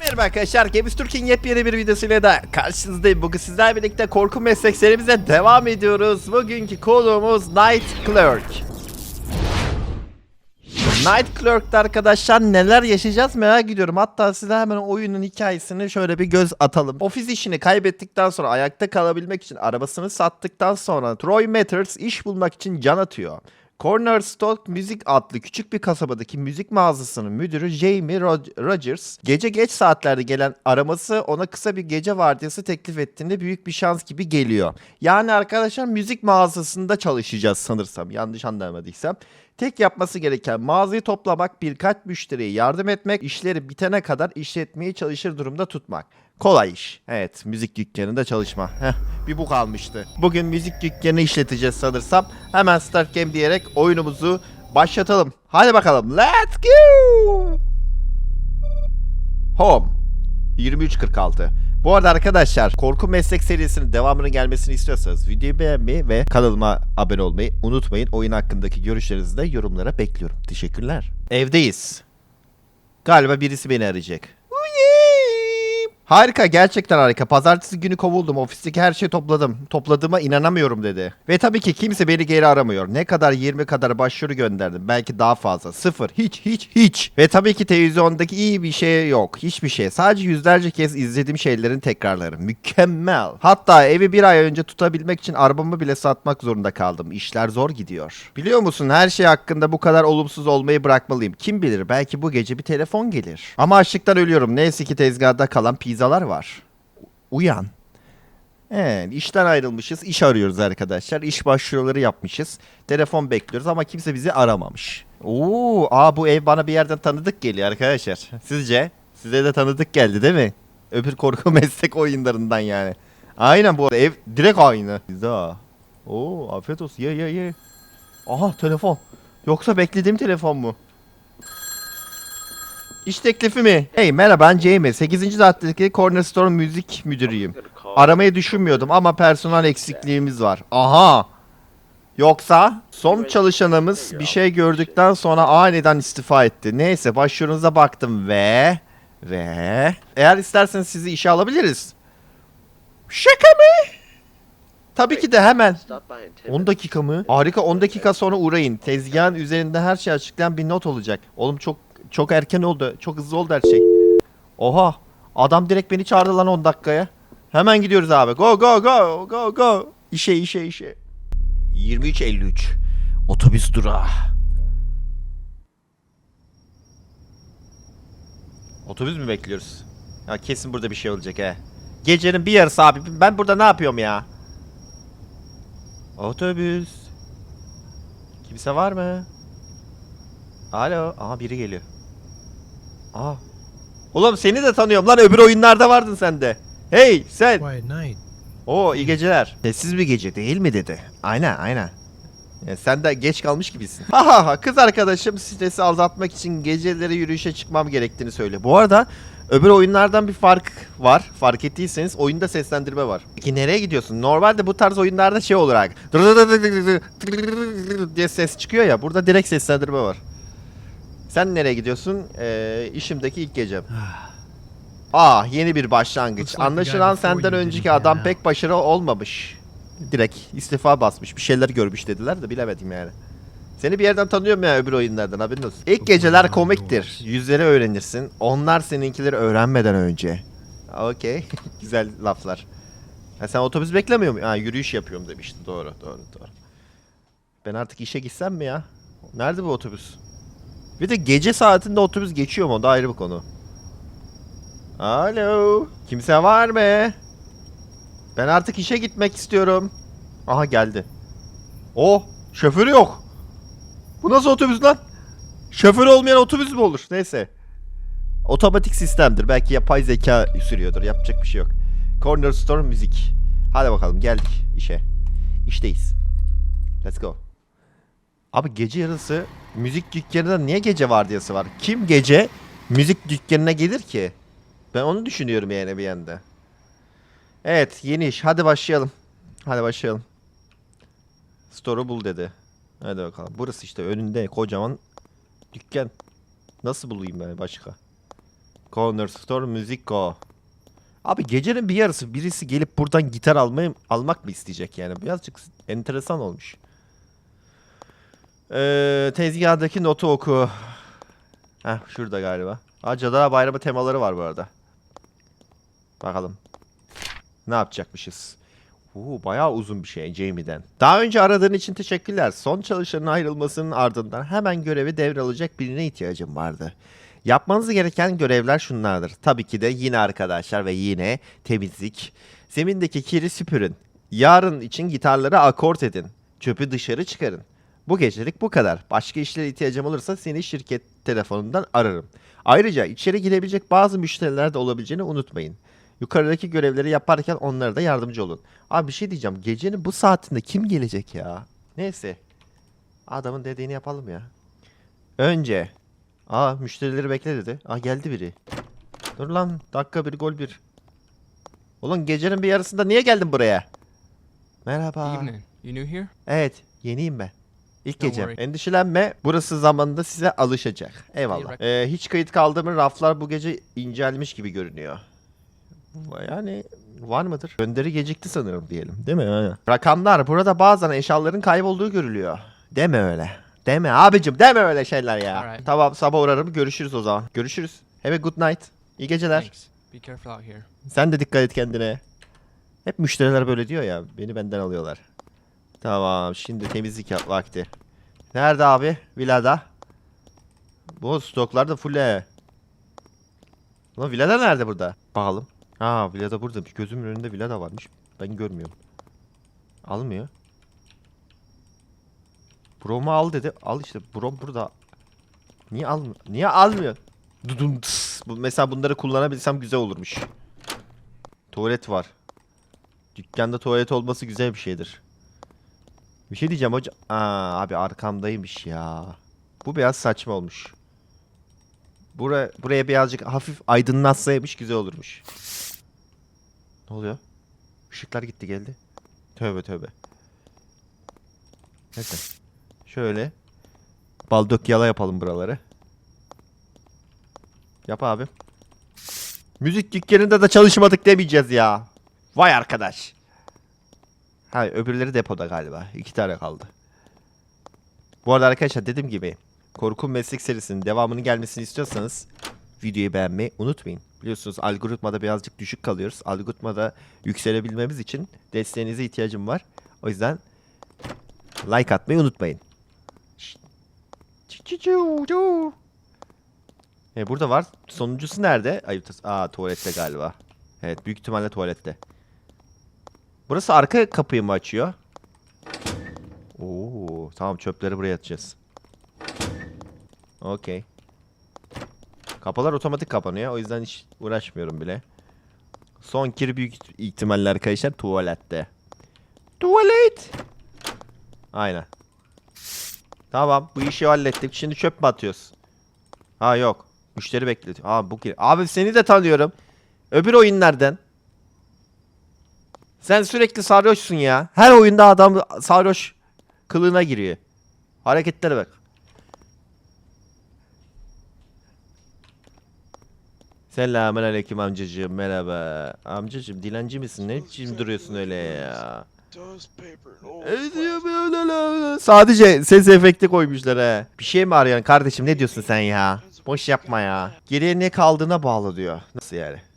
Merhaba arkadaşlar, Games Türk'ün yepyeni bir videosuyla da karşınızdayım. Bugün sizlerle birlikte korku meslek serimize devam ediyoruz. Bugünkü konuğumuz Night Clerk. Night Clerk'ta arkadaşlar neler yaşayacağız merak ediyorum. Hatta size hemen oyunun hikayesini şöyle bir göz atalım. Ofis işini kaybettikten sonra ayakta kalabilmek için arabasını sattıktan sonra Troy Matters iş bulmak için can atıyor. Cornerstock Müzik adlı küçük bir kasabadaki müzik mağazasının müdürü Jamie Rogers gece geç saatlerde gelen araması ona kısa bir gece vardiyası teklif ettiğinde büyük bir şans gibi geliyor. Yani arkadaşlar müzik mağazasında çalışacağız sanırsam yanlış anlamadıysam. Tek yapması gereken mağazayı toplamak, birkaç müşteriye yardım etmek, işleri bitene kadar işletmeyi çalışır durumda tutmak. Kolay iş. Evet, müzik dükkanında çalışma. Heh, bir bu kalmıştı. Bugün müzik dükkanı işleteceğiz sanırsam. Hemen Start Game diyerek oyunumuzu başlatalım. Hadi bakalım. Let's go! Home. 2346. Bu arada arkadaşlar korku meslek serisinin devamının gelmesini istiyorsanız videoyu beğenmeyi ve kanalıma abone olmayı unutmayın. Oyun hakkındaki görüşlerinizi de yorumlara bekliyorum. Teşekkürler. Evdeyiz. Galiba birisi beni arayacak. Harika gerçekten harika. Pazartesi günü kovuldum. Ofisteki her şeyi topladım. Topladığıma inanamıyorum dedi. Ve tabii ki kimse beni geri aramıyor. Ne kadar 20 kadar başvuru gönderdim. Belki daha fazla. Sıfır. Hiç hiç hiç. Ve tabii ki televizyondaki iyi bir şey yok. Hiçbir şey. Sadece yüzlerce kez izlediğim şeylerin tekrarları. Mükemmel. Hatta evi bir ay önce tutabilmek için arabamı bile satmak zorunda kaldım. İşler zor gidiyor. Biliyor musun her şey hakkında bu kadar olumsuz olmayı bırakmalıyım. Kim bilir belki bu gece bir telefon gelir. Ama açlıktan ölüyorum. Neyse ki tezgahda kalan pizzalar var. Uyan. Evet, işten ayrılmışız. iş arıyoruz arkadaşlar. İş başvuruları yapmışız. Telefon bekliyoruz ama kimse bizi aramamış. Oo, aa bu ev bana bir yerden tanıdık geliyor arkadaşlar. Sizce? Size de tanıdık geldi değil mi? Öbür korku meslek oyunlarından yani. Aynen bu arada ev direkt aynı. Güzel. Oo, afiyet olsun. Ye ye ye. Aha telefon. Yoksa beklediğim telefon mu? İş teklifi mi? Hey merhaba ben Jamie. 8. saatteki Cornerstone müzik müdürüyüm. Aramayı düşünmüyordum ama personel eksikliğimiz var. Aha. Yoksa son çalışanımız bir şey gördükten sonra aniden istifa etti. Neyse başvurunuza baktım ve ve eğer isterseniz sizi işe alabiliriz. Şaka mı? Tabii ki de hemen. 10 dakika mı? Harika 10 dakika sonra uğrayın. Tezgahın üzerinde her şey açıklayan bir not olacak. Oğlum çok çok erken oldu. Çok hızlı oldu her şey. Oha. Adam direkt beni çağırdı lan 10 dakikaya. Hemen gidiyoruz abi. Go go go go go. İşe işe işe. 23.53. Otobüs durağı. Otobüs mü bekliyoruz? Ya kesin burada bir şey olacak he. Gecenin bir yarısı abi. Ben burada ne yapıyorum ya? Otobüs. Kimse var mı? Alo. Aha biri geliyor. Aa. Oğlum seni de tanıyorum lan öbür oyunlarda vardın sen de. Hey sen. Oo iyi geceler. Sessiz bir gece değil mi dedi. Aynen aynen. Ya sen de geç kalmış gibisin. Ha ha ha kız arkadaşım stresi azaltmak için geceleri yürüyüşe çıkmam gerektiğini söyle. Bu arada öbür oyunlardan bir fark var. Fark ettiyseniz oyunda seslendirme var. Peki nereye gidiyorsun? Normalde bu tarz oyunlarda şey olarak diye ses çıkıyor ya. Burada direkt seslendirme var. Sen nereye gidiyorsun? Ee, işimdeki ilk gecem. Ah yeni bir başlangıç. Anlaşılan senden önceki adam pek başarılı olmamış. Direkt istifa basmış. Bir şeyler görmüş dediler de bilemedim yani. Seni bir yerden tanıyorum ya öbür oyunlardan haberin olsun. İlk geceler komiktir. Yüzleri öğrenirsin. Onlar seninkileri öğrenmeden önce. Okey. Güzel laflar. Ha, sen otobüs beklemiyor musun? Ha yürüyüş yapıyorum demişti. Doğru doğru doğru. Ben artık işe gitsem mi ya? Nerede bu otobüs? Bir de gece saatinde otobüs geçiyor mu? O da ayrı bir konu. Alo. Kimse var mı? Ben artık işe gitmek istiyorum. Aha geldi. Oh, şoförü yok. Bu nasıl otobüs lan? Şoför olmayan otobüs mü olur? Neyse. Otomatik sistemdir. Belki yapay zeka sürüyordur. Yapacak bir şey yok. Corner Store müzik. Hadi bakalım geldik işe. İşteyiz. Let's go. Abi gece yarısı müzik dükkanında niye gece vardiyası var? Kim gece müzik dükkanına gelir ki? Ben onu düşünüyorum yani bir yanda. Evet yeni iş. Hadi başlayalım. Hadi başlayalım. Store'u bul dedi. Hadi bakalım. Burası işte önünde kocaman dükkan. Nasıl bulayım ben başka? Corner Store Musico. Abi gecenin bir yarısı birisi gelip buradan gitar almayı almak mı isteyecek yani? Birazcık enteresan olmuş. Ee, tezgahdaki notu oku. Heh şurada galiba. Aa Cadılar Bayramı temaları var bu arada. Bakalım. Ne yapacakmışız? Oo, bayağı uzun bir şey Jamie'den. Daha önce aradığın için teşekkürler. Son çalışanın ayrılmasının ardından hemen görevi devralacak birine ihtiyacım vardı. Yapmanız gereken görevler şunlardır. Tabii ki de yine arkadaşlar ve yine temizlik. Zemindeki kiri süpürün. Yarın için gitarları akort edin. Çöpü dışarı çıkarın. Bu gecelik bu kadar. Başka işlere ihtiyacım olursa seni şirket telefonundan ararım. Ayrıca içeri girebilecek bazı müşteriler de olabileceğini unutmayın. Yukarıdaki görevleri yaparken onlara da yardımcı olun. Abi bir şey diyeceğim. Gecenin bu saatinde kim gelecek ya? Neyse. Adamın dediğini yapalım ya. Önce. Aa müşterileri bekle dedi. Aa geldi biri. Dur lan. Dakika bir gol bir. Ulan gecenin bir yarısında niye geldin buraya? Merhaba. Evening. You new here? Evet. Yeniyim ben. İlk Don't gecem. worry. Endişelenme. Burası zamanında size alışacak. Eyvallah. Ee, hiç kayıt kaldı mı raflar bu gece incelmiş gibi görünüyor. Yani var mıdır? Gönderi gecikti sanırım diyelim. Değil mi? Aynen. Rakamlar. Burada bazen eşyaların kaybolduğu görülüyor. Deme öyle. Deme abicim deme öyle şeyler ya. Alright. Tamam sabah uğrarım görüşürüz o zaman. Görüşürüz. Have a good night. İyi geceler. Thanks. Be careful out here. Sen de dikkat et kendine. Hep müşteriler böyle diyor ya. Beni benden alıyorlar. Tamam şimdi temizlik vakti. Nerede abi? Villada. Bu stoklar da full he. Ulan villada nerede burada? Bakalım. Ha villada burada. Gözümün önünde villada varmış. Ben görmüyorum. Almıyor. Brom'u al dedi. Al işte. Brom burada. Niye almıyor? Niye almıyor? Dudum. Bu, mesela bunları kullanabilsem güzel olurmuş. Tuvalet var. Dükkanda tuvalet olması güzel bir şeydir. Bir şey diyeceğim hocam. Aa abi arkamdaymış ya. Bu biraz saçma olmuş. Buraya, buraya birazcık hafif aydınlatsaymış güzel olurmuş. Ne oluyor? Işıklar gitti geldi. Tövbe tövbe. Neyse. Şöyle. Bal dök yala yapalım buraları. Yap abi. Müzik dükkanında da çalışmadık demeyeceğiz ya. Vay arkadaş. Ha öbürleri depoda galiba. İki tane kaldı. Bu arada arkadaşlar dediğim gibi Korku Meslek serisinin devamının gelmesini istiyorsanız videoyu beğenmeyi unutmayın. Biliyorsunuz algoritmada birazcık düşük kalıyoruz. Algoritmada yükselebilmemiz için desteğinize ihtiyacım var. O yüzden like atmayı unutmayın. E burada var. Sonuncusu nerede? Ayıp. Aa tuvalette galiba. Evet büyük ihtimalle tuvalette. Burası arka kapıyı mı açıyor? Oo tamam çöpleri buraya atacağız. Okey. Kapılar otomatik kapanıyor. O yüzden hiç uğraşmıyorum bile. Son kiri büyük ihtimalle arkadaşlar tuvalette. Tuvalet. Aynen. Tamam bu işi hallettik. Şimdi çöp mü atıyoruz? Ha yok. Müşteri bekletiyor. Aa bu ki. Abi seni de tanıyorum. Öbür oyunlardan. Sen sürekli sarhoşsun ya. Her oyunda adam sarhoş kılığına giriyor. Hareketlere bak. Selamun aleyküm amcacığım merhaba. Amcacığım dilenci misin? Ne biçim duruyorsun öyle ya? Sadece ses efekti koymuşlar he. Bir şey mi arıyorsun kardeşim ne diyorsun sen ya? Boş yapma ya. Geriye ne kaldığına bağlı diyor. Nasıl yani?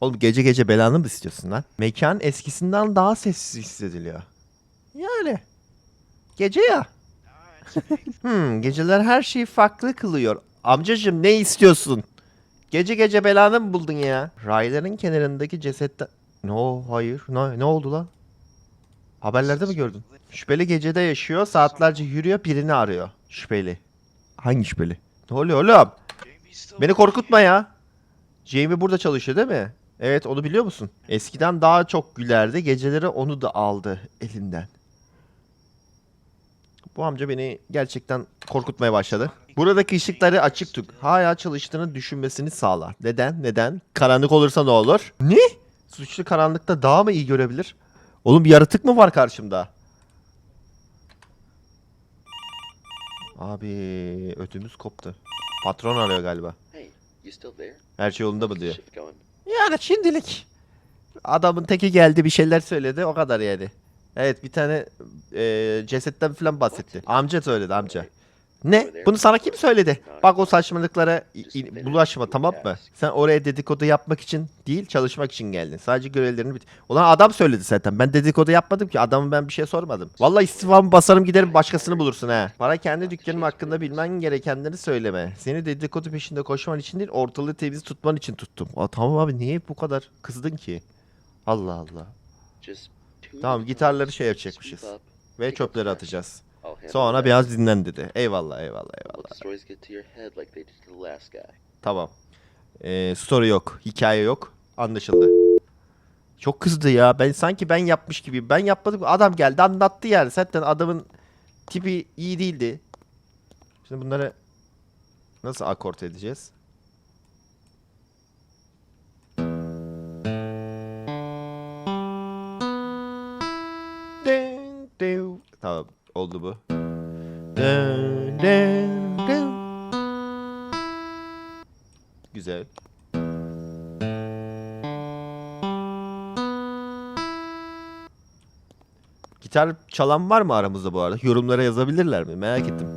Oğlum gece gece belanı mı istiyorsun lan? Mekan eskisinden daha sessiz hissediliyor. Yani. Gece ya. Hmm, geceler her şeyi farklı kılıyor. Amcacım ne istiyorsun? Gece gece belanı mı buldun ya? Rayların kenarındaki cesette... No, hayır. Ne, ne oldu lan? Haberlerde mi gördün? Şüpheli gecede yaşıyor, saatlerce yürüyor, birini arıyor. Şüpheli. Hangi şüpheli? Ne oluyor oğlum? Beni korkutma ya. Jamie burada çalışıyor değil mi? Evet onu biliyor musun? Eskiden daha çok gülerdi. Geceleri onu da aldı elinden. Bu amca beni gerçekten korkutmaya başladı. Buradaki ışıkları açık tut. Hala çalıştığını düşünmesini sağla. Neden? Neden? Karanlık olursa ne olur? Ne? Suçlu karanlıkta daha mı iyi görebilir? Oğlum bir yaratık mı var karşımda? Abi ödümüz koptu. Patron arıyor galiba. Her şey yolunda mı diyor. Yani şimdilik. Adamın teki geldi bir şeyler söyledi o kadar yani. Evet bir tane e, cesetten falan bahsetti. Amca söyledi amca. Ne? Bunu sana kim söyledi? Bak o saçmalıklara bulaşma tamam mı? Sen oraya dedikodu yapmak için değil çalışmak için geldin. Sadece görevlerini bit. Ulan adam söyledi zaten. Ben dedikodu yapmadım ki. Adamı ben bir şey sormadım. Vallahi istifamı basarım giderim başkasını bulursun ha. Bana kendi dükkanım hakkında bilmen gerekenleri söyleme. Seni dedikodu peşinde koşman için değil ortalığı temiz tutman için tuttum. Aa, tamam abi niye bu kadar kızdın ki? Allah Allah. Tamam, gitarları şey yapacakmışız. Ve çöpleri atacağız. Sonra biraz dinlen dedi. Eyvallah eyvallah eyvallah. Tamam. Ee, story yok. Hikaye yok. Anlaşıldı. Çok kızdı ya. Ben sanki ben yapmış gibi. Ben yapmadım. Adam geldi anlattı yani. Zaten adamın tipi iyi değildi. Şimdi bunları nasıl akort edeceğiz? Tamam oldu bu. Güzel. Gitar çalan var mı aramızda bu arada? Yorumlara yazabilirler mi? Merak ettim.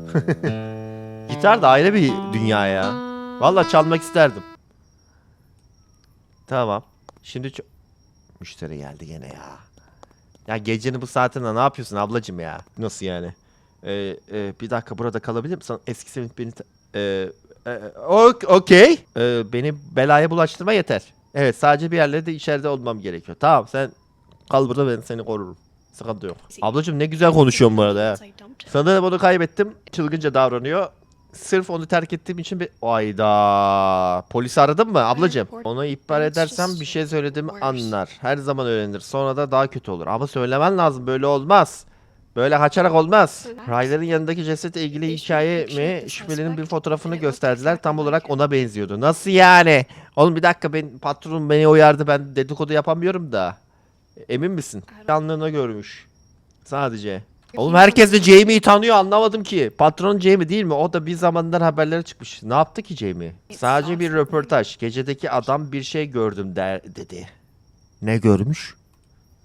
Gitar da ayrı bir dünya ya. Vallahi çalmak isterdim. Tamam. Şimdi müşteri geldi gene ya. Ya gecenin bu saatinde ne yapıyorsun ablacım ya? Nasıl yani? Ee, e, bir dakika burada kalabilir misin? Eski sevint beni... Ee, e, ok- Okey. Ee, beni belaya bulaştırma yeter. Evet sadece bir yerlerde içeride olmam gerekiyor. Tamam sen kal burada ben seni korurum. Sıkıntı yok. Ablacım ne güzel konuşuyorsun bu arada ya. Sanırım onu kaybettim. Çılgınca davranıyor. Sırf onu terk ettiğim için bir... Ayda. Polisi aradın mı ablacım? Onu ihbar edersem bir şey söylediğimi anlar. Her zaman öğrenir. Sonra da daha kötü olur. Ama söylemen lazım. Böyle olmaz. Böyle kaçarak olmaz. Ryder'ın yanındaki cesetle ilgili hikaye mi? Şüphelinin bir fotoğrafını gösterdiler. Tam olarak ona benziyordu. Nasıl yani? Oğlum bir dakika ben patronum beni uyardı. Ben dedikodu yapamıyorum da. Emin misin? Yanlığına görmüş. Sadece. Oğlum herkes de Jamie'yi tanıyor anlamadım ki. Patron Jamie değil mi? O da bir zamanlar haberlere çıkmış. Ne yaptı ki Jamie? Sadece bir röportaj. Gecedeki adam bir şey gördüm der dedi. Ne görmüş?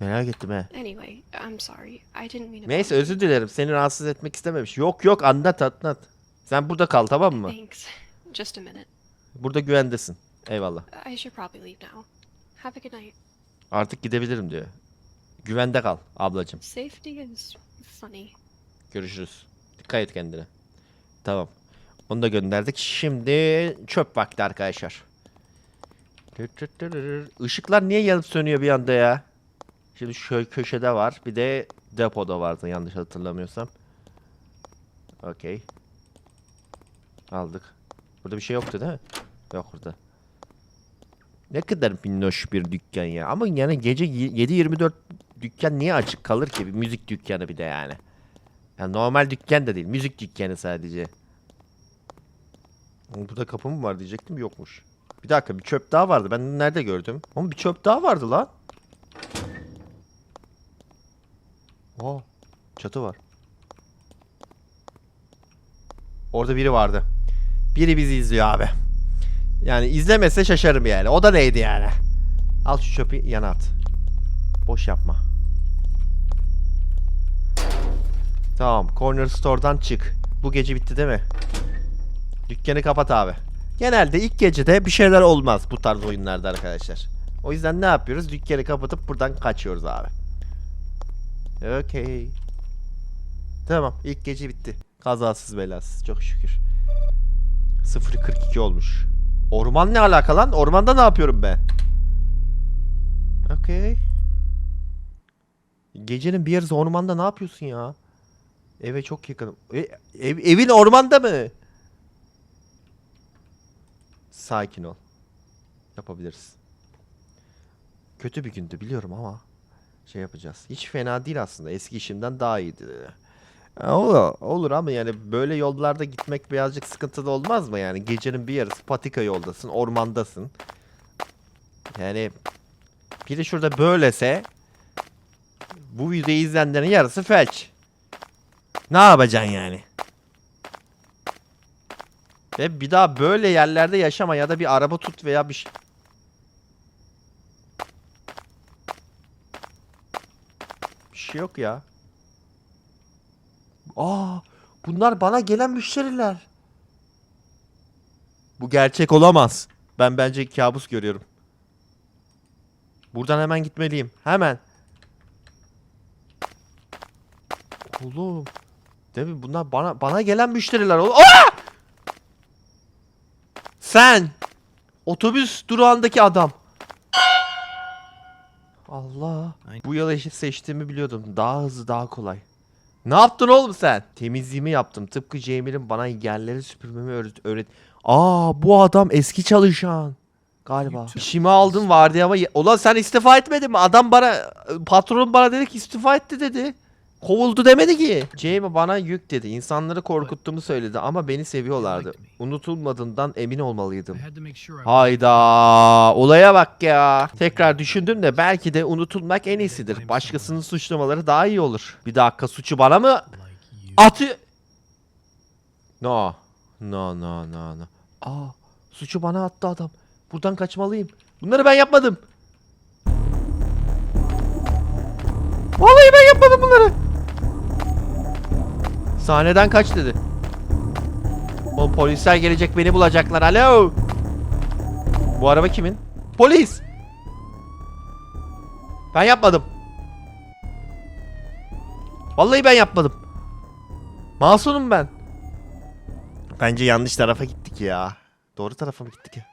Merak ettim he. Anyway, I'm sorry. I didn't mean to Neyse özür dilerim. Seni rahatsız etmek istememiş. Yok yok anlat anlat. Sen burada kal tamam mı? Thanks. Just a minute. Burada güvendesin. Eyvallah. I should probably leave now. Have a good night. Artık gidebilirim diyor. Güvende kal ablacım. Safety is funny. Görüşürüz. Dikkat et kendine. Tamam. Onu da gönderdik. Şimdi çöp vakti arkadaşlar. Işıklar niye yanıp sönüyor bir anda ya? Şimdi şöyle köşede var. Bir de depoda vardı yanlış hatırlamıyorsam. Okey. Aldık. Burada bir şey yoktu değil mi? Yok burada. Ne kadar minnoş bir dükkan ya. Ama yani gece 7-24 dükkan niye açık kalır ki? Bir müzik dükkanı bir de yani. Ya normal dükkan da değil. Müzik dükkanı sadece. Burada kapı mı var diyecektim. Yokmuş. Bir dakika bir çöp daha vardı. Ben nerede gördüm? Oğlum bir çöp daha vardı lan. Oo, çatı var. Orada biri vardı. Biri bizi izliyor abi. Yani izlemese şaşarım yani. O da neydi yani? Al şu çöpü yana at. Boş yapma. Tamam. Corner Store'dan çık. Bu gece bitti değil mi? Dükkanı kapat abi. Genelde ilk gecede bir şeyler olmaz bu tarz oyunlarda arkadaşlar. O yüzden ne yapıyoruz? Dükkanı kapatıp buradan kaçıyoruz abi. Okey. Tamam. ilk gece bitti. Kazasız belasız. Çok şükür. 0.42 olmuş. Orman ne alaka lan? Ormanda ne yapıyorum ben? Okey. Gecenin bir yarısı ormanda ne yapıyorsun ya? Eve çok yakınım. E, ev- evin ormanda mı? Sakin ol. Yapabiliriz. Kötü bir gündü biliyorum ama şey yapacağız. Hiç fena değil aslında. Eski işimden daha iyiydi. Ha, Olur, olur ama yani böyle yollarda gitmek birazcık sıkıntılı olmaz mı yani? Gecenin bir yarısı patika yoldasın, ormandasın. Yani biri şurada böylese bu videoyu izleyenlerin yarısı felç. Ne yapacaksın yani? Ve bir daha böyle yerlerde yaşama ya da bir araba tut veya bir. Şey yok ya. Aa, bunlar bana gelen müşteriler. Bu gerçek olamaz. Ben bence kabus görüyorum. Buradan hemen gitmeliyim. Hemen. Oğlum. Değil mi? Bunlar bana bana gelen müşteriler. Aa! Sen. Otobüs durağındaki adam. Allah. Bu yolu seçtiğimi biliyordum. Daha hızlı, daha kolay. Ne yaptın oğlum sen? Temizliğimi yaptım. Tıpkı Cemil'in bana yerleri süpürmemi öğret. öğret. Aa bu adam eski çalışan. Galiba. İşimi aldım vardı ama ulan sen istifa etmedin mi? Adam bana patron bana dedi ki istifa etti dedi. Kovuldu demedi ki. Jamie bana yük dedi. İnsanları korkuttuğumu söyledi ama beni seviyorlardı. Unutulmadığından emin olmalıydım. Hayda olaya bak ya. Tekrar düşündüm de belki de unutulmak en iyisidir. Başkasının suçlamaları daha iyi olur. Bir dakika suçu bana mı atı... No. No no no no. Aa suçu bana attı adam. Buradan kaçmalıyım. Bunları ben yapmadım. Vallahi ben yapmadım bunları. Sahneden kaç dedi. O polisler gelecek beni bulacaklar. Alo. Bu araba kimin? Polis. Ben yapmadım. Vallahi ben yapmadım. Masumum ben. Bence yanlış tarafa gittik ya. Doğru tarafa mı gittik ya?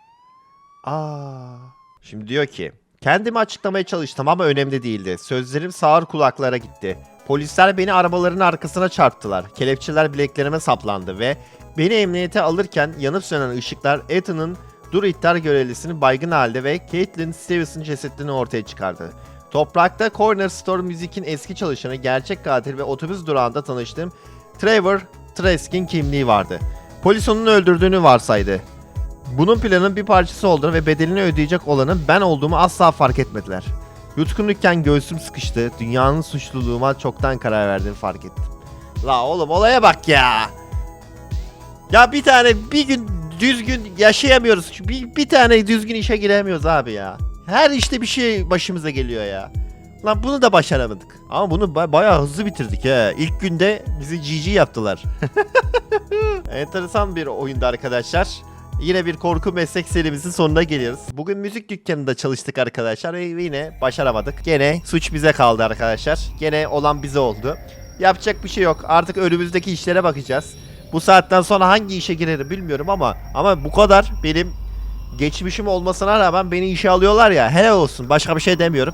Aa. Şimdi diyor ki kendimi açıklamaya çalıştım ama önemli değildi. Sözlerim sağır kulaklara gitti. Polisler beni arabaların arkasına çarptılar. Kelepçeler bileklerime saplandı ve beni emniyete alırken yanıp sönen ışıklar Ethan'ın dur ihtar görevlisini baygın halde ve Caitlin Stevenson cesetini ortaya çıkardı. Toprakta Corner Store Müzik'in eski çalışanı, gerçek katil ve otobüs durağında tanıştığım Trevor Trask'in kimliği vardı. Polis onun öldürdüğünü varsaydı. Bunun planın bir parçası olduğunu ve bedelini ödeyecek olanın ben olduğumu asla fark etmediler. Yutkunlukken göğsüm sıkıştı. Dünyanın suçluluğuma çoktan karar verdiğimi fark ettim. La oğlum olaya bak ya. Ya bir tane bir gün düzgün yaşayamıyoruz. Bir, bir tane düzgün işe giremiyoruz abi ya. Her işte bir şey başımıza geliyor ya. Lan bunu da başaramadık. Ama bunu ba- bayağı hızlı bitirdik he. İlk günde bizi GG yaptılar. Enteresan bir oyundu arkadaşlar. Yine bir korku meslek serimizin sonuna geliyoruz. Bugün müzik dükkanında çalıştık arkadaşlar ve yine başaramadık. Gene suç bize kaldı arkadaşlar. Gene olan bize oldu. Yapacak bir şey yok. Artık önümüzdeki işlere bakacağız. Bu saatten sonra hangi işe girerim bilmiyorum ama ama bu kadar benim geçmişim olmasına rağmen beni işe alıyorlar ya. Helal olsun. Başka bir şey demiyorum.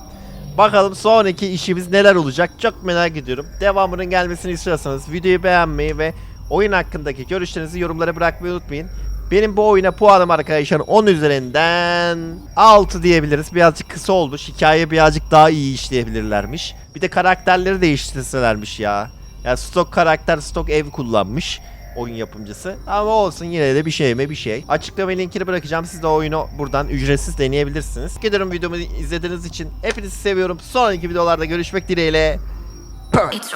Bakalım sonraki işimiz neler olacak çok merak ediyorum. Devamının gelmesini istiyorsanız videoyu beğenmeyi ve oyun hakkındaki görüşlerinizi yorumlara bırakmayı unutmayın. Benim bu oyuna puanım arkadaşlar 10 üzerinden 6 diyebiliriz. Birazcık kısa olmuş. Hikaye birazcık daha iyi işleyebilirlermiş. Bir de karakterleri değiştirselermiş ya. Ya stok karakter, stok ev kullanmış oyun yapımcısı. Ama olsun yine de bir şey mi bir şey. Açıklama linkini bırakacağım. Siz de oyunu buradan ücretsiz deneyebilirsiniz. Gidiyorum videomu izlediğiniz için hepinizi seviyorum. Sonraki videolarda görüşmek dileğiyle. It's.